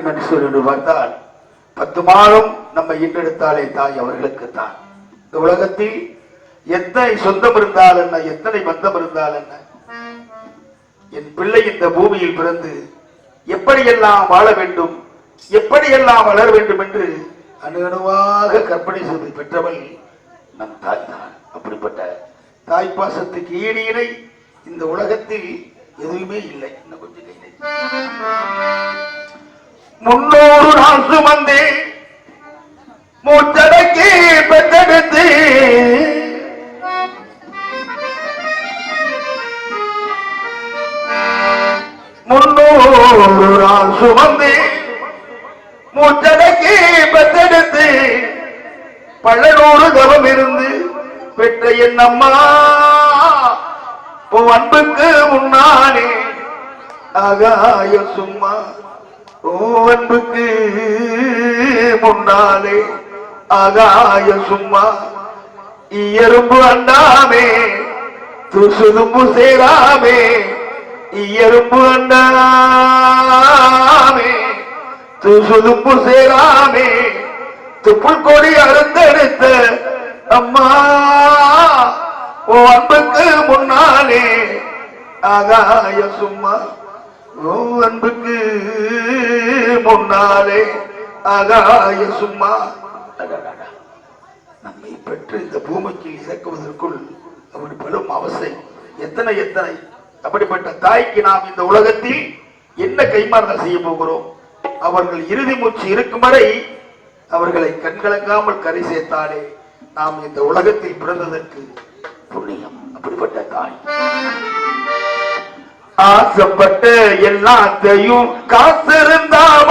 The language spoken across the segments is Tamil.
நன்றி சொல்லி பார்த்தால் பத்து மாதம் நம்ம ஈன்றெடுத்தாலே தாய் அவர்களுக்கு தான் இந்த உலகத்தில் எத்தனை சொந்தம் இருந்தால் என்ன எத்தனை பந்தம் இருந்தால் என்ன? என் பிள்ளை இந்த பூமியில் பிறந்து எப்படியெல்லாம் வாழ வேண்டும் எப்படியெல்லாம் வளர வேண்டும் என்று அணு அணுவாக கற்பனை செய்து பெற்றவள் நம் தாய் தான் அப்படிப்பட்ட தாய் பாசத்துக்கு ஈடு இணை இந்த உலகத்தில் எதுவுமே இல்லை. இன்னும் கொஞ்சம் கை சுமந்து மூச்சடக்கி பெற்றெடுத்து. முன்னூறு நாள் சுமந்து மூச்சடக்கி பெற்றெடுத்து. பழநூறு தவம் இருந்து பெற்ற என் அம்மா. அன்புக்கு முன்னானே ஆகாய சும்மா. அன்புக்கு முன்னாலே ஆகாய சும்மா இயரும்பு அண்டாமே துசுதும்பு சேராமே இயரும்பு அண்டாமே துசுதும்பு சேராமே துப்புள் கொடி அருந்தெடுத்த அம்மா ஓ அன்புக்கு முன்னாலே ஆகாய சும்மா ஓ அன்புக்கு நாளே ஆகாய சும்மா. நம்மை பெற்று இந்த பூமிக்கு இறக்குவதற்குள் அப்படி படும் அவசை. எத்தனை எத்தனை? அப்படிப்பட்ட தாய்க்கு நாம் இந்த உலகத்தில் என்ன கைமாறுதல் செய்ய போகிறோம்? அவர்கள் இறுதி மூச்சு இருக்கும் வரை அவர்களை கண்கலங்காமல் கரை சேர்த்தாலே நாம் இந்த உலகத்தில் பிறந்ததற்கு புண்ணியம். அப்படிப்பட்ட தாய். ஆசைப்பட்ட எல்லாத்தையும் காசு இருந்தாம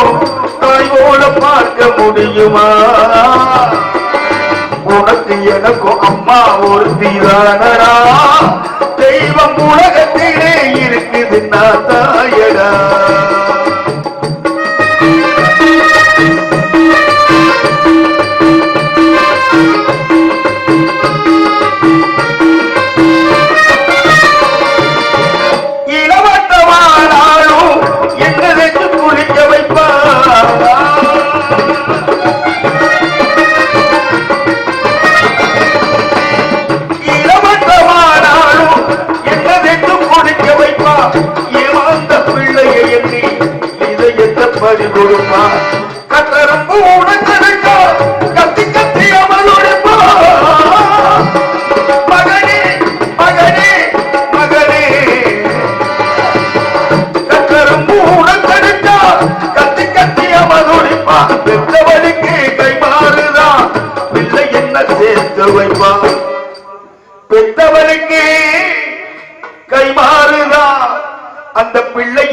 வந்தாலும் தாயோட பார்க்க முடியுமா? உனக்கு எனக்கும் அம்மா ஒரு தீரானரா தெய்வம் உலகத்திலே இருக்குது நான் தாயடா. இதயத்தை கொடுப்பான் கொடுப்பா கத்தரம்பு உனக்கு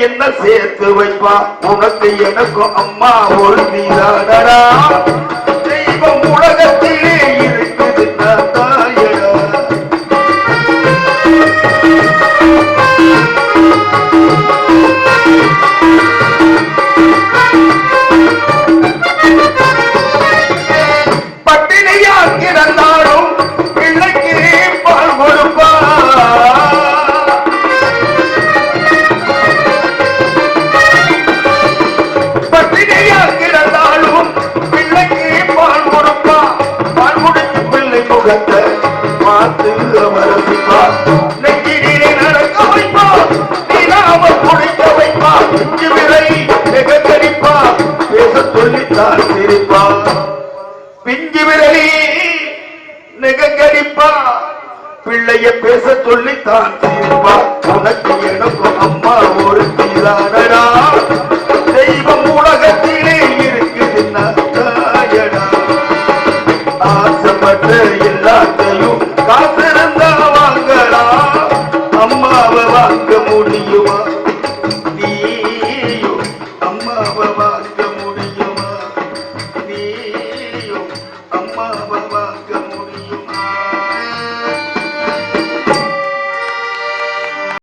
என்ன சேர்த்து வைப்பா? உனக்கு எனக்கும் அம்மா ஒரு நீதானடா தெய்வம் உலகத்தில் பிள்ளைய பேச சொல்லித்தான் சிரிப்பா உனக்கு எனக்கும் அம்மா